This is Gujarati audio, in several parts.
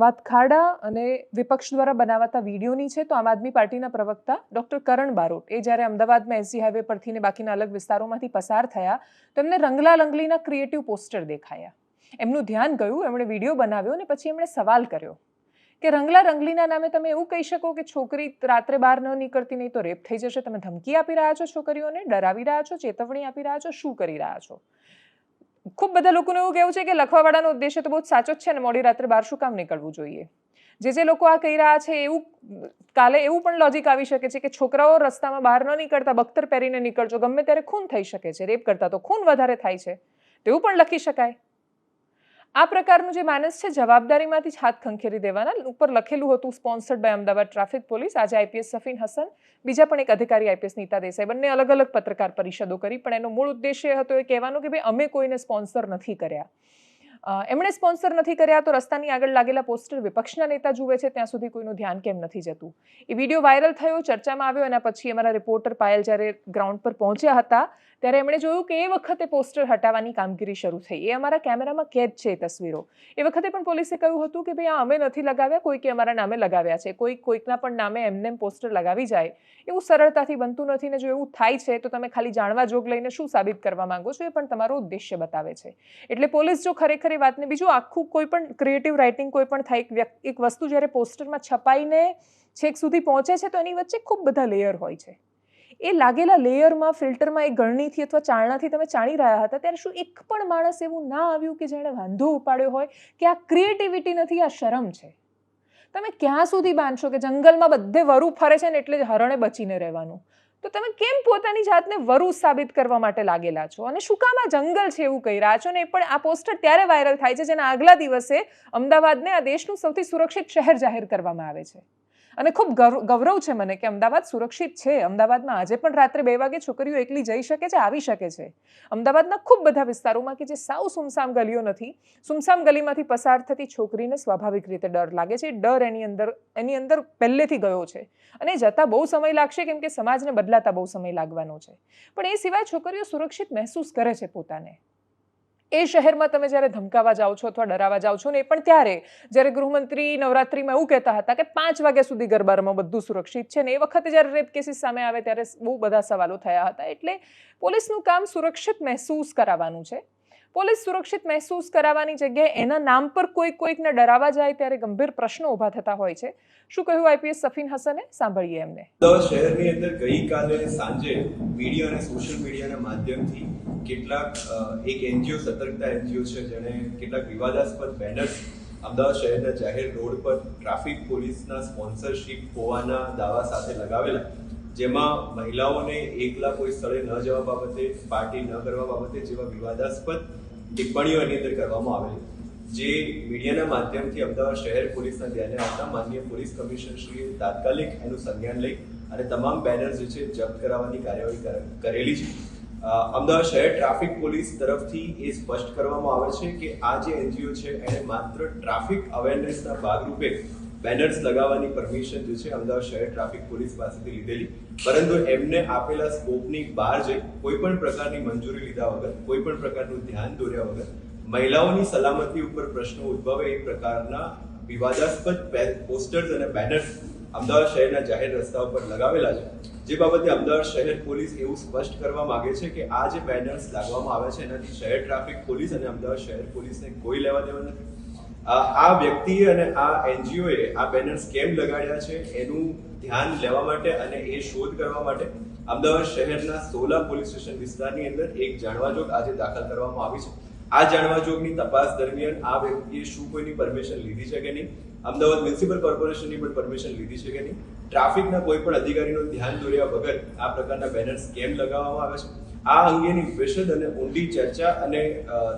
વાત ખાડા અને વિપક્ષ દ્વારા બનાવાતા વિડીયોની છે, તો આમ આદમી પાર્ટીના પ્રવક્તા ડોક્ટર કરણ બારોટ, એ જ્યારે અમદાવાદમાં એસજી હાઈવે પરથી ને બાકીના અલગ વિસ્તારોમાંથી પસાર થયા, તો એમને રંગલા રંગલીના ક્રિએટિવ પોસ્ટર દેખાયા. એમનું ધ્યાન ગયું, એમણે વીડિયો બનાવ્યો અને પછી એમણે સવાલ કર્યો કે રંગલા રંગલીના નામે તમે એવું કહી શકો કે છોકરી રાત્રે બહાર ન નીકળતી નહીં તો રેપ થઈ જશે, તમે ધમકી આપી રહ્યા છો છોકરીઓને, ડરાવી રહ્યા છો, ચેતવણી આપી રહ્યા છો, શું કરી રહ્યા છો? ખૂબ બધા લોકોનું એવું કહેવું છે કે લખવાવાળાનો ઉદ્દેશ્ય તો બહુ સાચો જ છે ને મોડી રાત્રે બહાર શું કામ નીકળવું જોઈએ? જે જે લોકો આ કહી રહ્યા છે એવું કાલે એવું પણ લોજિક આવી શકે છે કે છોકરાઓ રસ્તામાં બહાર ન નીકળતા, બખ્તર પહેરીને નીકળજો, ગમે ત્યારે ખૂન થઈ શકે છે, રેપ કરતા તો ખૂન વધારે થાય છે. તેવું પણ લખી શકાય. આ પ્રકારનું જે માનસ છે, જવાબદારીમાંથી જ હાથ ખંખેરી દેવાના. ઉપર લખેલું હતું sponsored by Ahmedabad traffic police આજે આઈપીએસ સફીન હસન, બીજા પણ એક અધિકારી આઈપીએસ નીતા દેસાઈ. બંને અલગ અલગ પત્રકાર પરિષદો કરી, પણ એનો મૂળ ઉદ્દેશ્ય હતો એ કહેવાનો કે, ભાઈ, અમે કોઈને સ્પોન્સર નથી કર્યા. એમણે સ્પોન્સર નથી કર્યા તો રસ્તાની આગળ લાગેલા પોસ્ટર વિપક્ષના નેતા જુએ છે, ત્યાં સુધી કોઈનું ધ્યાન કેમ નથી જતું. એ વીડિયો વાયરલ થયો, ચર્ચામાં આવ્યો, એના પછી અમારા રિપોર્ટર પાયલ જ્યારે ગ્રાઉન્ડ પર પહોંચ્યા હતા, ત્યારે એમણે જોયું કે એ વખતે પોસ્ટર હટાવવાની કામગીરી શરૂ થઈ. એ અમારા કેમેરામાં કેદ છે એ તસવીરો. એ વખતે પણ પોલીસે કહ્યું હતું કે ભાઈ, આ અમે નથી લગાવ્યા, કોઈકે અમારા નામે લગાવ્યા છે. કોઈ કોઈકના પણ નામે એમને પોસ્ટર લગાવી જાય. એવું સરળતાથી બનતું નથી ને જો એવું થાય છે, તો તમે ખાલી જાણવા જોગ લઈને શું સાબિત કરવા માંગો છો એ પણ તમારો ઉદ્દેશ્ય બતાવે છે. એટલે પોલીસ જો ખરેખર એ વાતને બીજું આખું કોઈ પણ ક્રિએટિવ રાઇટિંગ કોઈ પણ થાય એક એક વસ્તુ જ્યારે પોસ્ટરમાં છપાઈને છેક સુધી પહોંચે છે, તો એની વચ્ચે ખૂબ બધા લેયર હોય છે. એ લાગેલા લેયરમાં ફિલ્ટરમાં એ ગળણીથી અથવા ચાળણાથી તમે ચાણી રહ્યા હતા, ત્યારે શું એક પણ માણસ એવું ના આવ્યું કે જેણે વાંધો ઉપાડ્યો હોય કે આ ક્રિએટિવિટી નથી, આ શરમ છે? તમે ક્યાં સુધી બાંધશો કે જંગલમાં બધે વરુ ફરે છે ને એટલે જ હરણે બચીને રહેવાનું? તો તમે કેમ પોતાની જાતને વરુ સાબિત કરવા માટે લાગેલા છો? અને શું કામ આ જંગલ છે એવું કહી રહ્યા છો? ને પણ આ પોસ્ટર ત્યારે વાયરલ થાય છે, જેના આગલા દિવસે અમદાવાદને આ દેશનું સૌથી સુરક્ષિત શહેર જાહેર કરવામાં આવે છે. અને ખૂબ ગૌરવ છે મને કે અમદાવાદ સુરક્ષિત છે. અમદાવાદમાં આજે પણ રાત્રે બે વાગે છોકરીઓ એકલી જઈ શકે છે, આવી શકે છે. અમદાવાદના ખૂબ બધા વિસ્તારોમાં કે જે સાવ સુમસામ ગલીઓ નથી, સુમસામ ગલીમાંથી પસાર થતી છોકરીને સ્વાભાવિક રીતે ડર લાગે છે. ડર એની અંદર એની અંદર પહેલેથી ગયો છે અને જતાં બહુ સમય લાગશે કેમ કે સમાજને બદલાતા બહુ સમય લાગવાનો છે. પણ એ સિવાય છોકરીઓ સુરક્ષિત મહેસૂસ કરે છે પોતાને. એ શહેરમાં તમે જ્યારે ધમકાવા જાઓ છો અથવા ડરાવા જાઓ છો ને એ પણ ત્યારે જ્યારે ગૃહમંત્રી નવરાત્રિમાં એવું કહેતા હતા કે પાંચ વાગ્યા સુધી ગરબારમાં બધું સુરક્ષિત છે ને એ વખતે જ્યારે રેપ કેસીસ સામે આવે ત્યારે બહુ બધા સવાલો થયા હતા. એટલે પોલીસનું કામ સુરક્ષિત મહેસૂસ કરાવવાનું છે. પોલીસ સુરક્ષિત મહેસૂસ કરાવવાની જગ્યાએ એના નામ પર કોઈ કોઈકને ડરાવા જાય ત્યારે ગંભીર પ્રશ્નો ઊભા થતા હોય છે. શું કહ્યું આઈપીએસ સફીન હસને? સાંભળીએ એમને. શહેરની અંદર ગઈકાલે સાંજે મીડિયા અને સોશિયલ મીડિયાના માધ્યમથી કેટલાક એક એનજીઓ, સતર્કતા એનજીઓ છે, જેણે કેટલાક વિવાદાસ્પદ બેનર્સ અમદાવાદ શહેરના જાહેર રોડ પર ટ્રાફિક પોલીસના સ્પોન્સરશિપ હોવાના દાવા સાથે લગાવેલા. જેમાં મહિલાઓને એકલા કોઈ સ્થળે ન જવા બાબતે, પાર્ટી ન કરવા બાબતે જેવા વિવાદાસ્પદ ટિપ્પણીઓ એની અંદર કરવામાં આવેલી. જે મીડિયાના માધ્યમથી અમદાવાદ શહેર પોલીસના ધ્યાને આવતા માનનીય પોલીસ કમિશનરશ્રીએ તાત્કાલિક એનું સંજ્ઞાન લઈ અને તમામ બેનર્સ જે છે જપ્ત કરાવવાની કાર્યવાહી કરેલી છે. અમદાવાદ શહેર ટ્રાફિક પોલીસ તરફથી એ સ્પષ્ટ કરવામાં આવે છે કે આ જે એનજીઓ છે એણે માત્ર ટ્રાફિક અવેરનેસના ભાગરૂપે બેનર્સ લગાવવાની પરમિશન જે છે અમદાવાદ શહેર ટ્રાફિક પોલીસ પાસેથી લીધેલી. પરંતુ એમને આપેલા સ્કોપની બહાર જઈ કોઈ પણ પ્રકારની મંજૂરી લીધા વગર કોઈ પણ પ્રકારનું ધ્યાન દોર્યા વગર મહિલાઓની સલામતી ઉપર પ્રશ્નો ઉદ્ભવે એ પ્રકારના વિવાદાસ્પદ પોસ્ટર્સ અને બેનર્સ અમદાવાદ શહેરના જાહેર રસ્તા ઉપર લગાવેલા છે. જે બાબતે અમદાવાદ શહેર પોલીસ એવું સ્પષ્ટ કરવા માંગે છે કે આ જે બેનર્સ લાગવામાં આવે છે, એનાથી શહેર ટ્રાફિક પોલીસ અને અમદાવાદ શહેર પોલીસને કોઈ લેવા દેવા નથી. આ વ્યક્તિએ અને આ એનજીઓએ આ બેનર્સ કેમ લગાડ્યા છે, એનું ધ્યાન લેવા માટે અને એ શોધ કરવા માટે અમદાવાદ શહેરના સોલા પોલીસ સ્ટેશન વિસ્તારની અંદર એક જાણવાજોગ આજે દાખલ કરવામાં આવી છે. આ જાણવાજોગની તપાસ દરમિયાન આ વ્યક્તિએ શું કોઈની પરમિશન લીધી છે કે નહીં? અમદાવાદ મ્યુનિસિપલ કોર્પોરેશનની પણ પરમિશન લીધી છે કે નહીં? ટ્રાફિકના કોઈ પણ અધિકારીનું ધ્યાન દોર્યા વગર આ પ્રકારના બેનર્સ કેમ લગાવવામાં આવે છે. આ અંગેની વિશદ અને ઊંડી ચર્ચા અને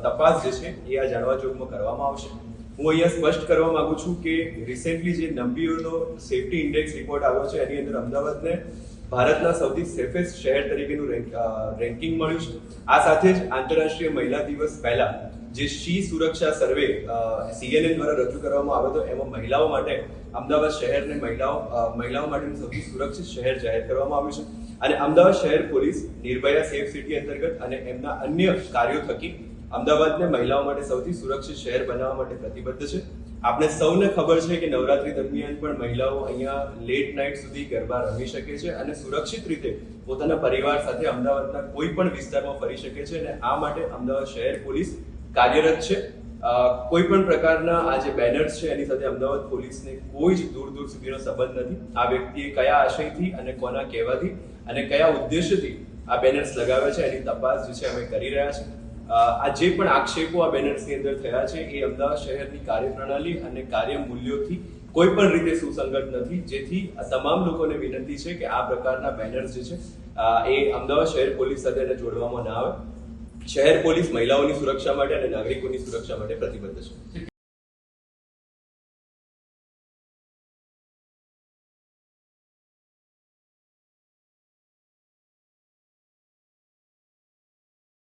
તપાસ જે છે એ આ જાણવાજોગમાં કરવામાં આવશે. હું અહીંયા સ્પષ્ટ કરવા માંગુ છું કે રિસેન્ટલી જે નંબીઓનો સેફટી ઇન્ડેક્સ રિપોર્ટ આવ્યો છે, એની અંદર અમદાવાદને ભારતના સૌથી સેફેસ્ટ શહેર તરીકેનું રેન્ક- રેન્કિંગ મળ્યું છે. આ સાથે જ આંતરરાષ્ટ્રીય મહિલા દિવસ પહેલા જે શી સુરક્ષા સર્વે સીએનએન દ્વારા રજૂ કરવામાં આવ્યો હતો, એમાં મહિલાઓ માટે અમદાવાદ શહેરને મહિલાઓ મહિલાઓ માટેનું સૌથી સુરક્ષિત શહેર જાહેર કરવામાં આવ્યું છે. અને અમદાવાદ શહેર પોલીસ, નિર્ભયા સેફ સિટી અંતર્ગત અને એમના અન્ય કાર્યો થકી અમદાવાદને મહિલાઓ માટે સૌથી સુરક્ષિત શહેર બનાવવા માટે પ્રતિબદ્ધ છે. આપણે સૌને ખબર છે કે નવરાત્રી દરમિયાન પણ મહિલાઓ અહીંયા લેટ નાઇટ સુધી ગરબા રમી શકે છે અને સુરક્ષિત રીતે પોતાના પરિવાર સાથે અમદાવાદના કોઈ પણ વિસ્તારમાં ફરી શકે છે અને આ માટે અમદાવાદ શહેર પોલીસ કાર્યરત છે. કોઈ પણ પ્રકારના આ જે બેનર્સ છે એની સાથે અમદાવાદ પોલીસને કોઈ જ દૂર દૂર સુધીનો સંબંધ નથી. આ વ્યક્તિએ કયા આશયથી અને કોના કહેવાથી અને કયા ઉદ્દેશ્યથી આ બેનર્સ લગાવ્યા છે એની તપાસ જે છે અમે કરી રહ્યા છીએ. આ જે પણ આક્ષેપો આ બેનર્સની અંદર થયા છે, એ અમદાવાદ શહેરની કાર્યપ્રણાલી અને કાર્ય મૂલ્યોથી કોઈ પણ રીતે સુસંગત નથી. જેથી તમામ લોકોને વિનંતી છે કે આ પ્રકારના બેનર્સ જે છે એ અમદાવાદ શહેર પોલીસ સાથે જોડવામાં ના આવે. શહેર પોલીસ મહિલાઓની સુરક્ષા માટે અને નાગરિકોની સુરક્ષા માટે પ્રતિબદ્ધ છે.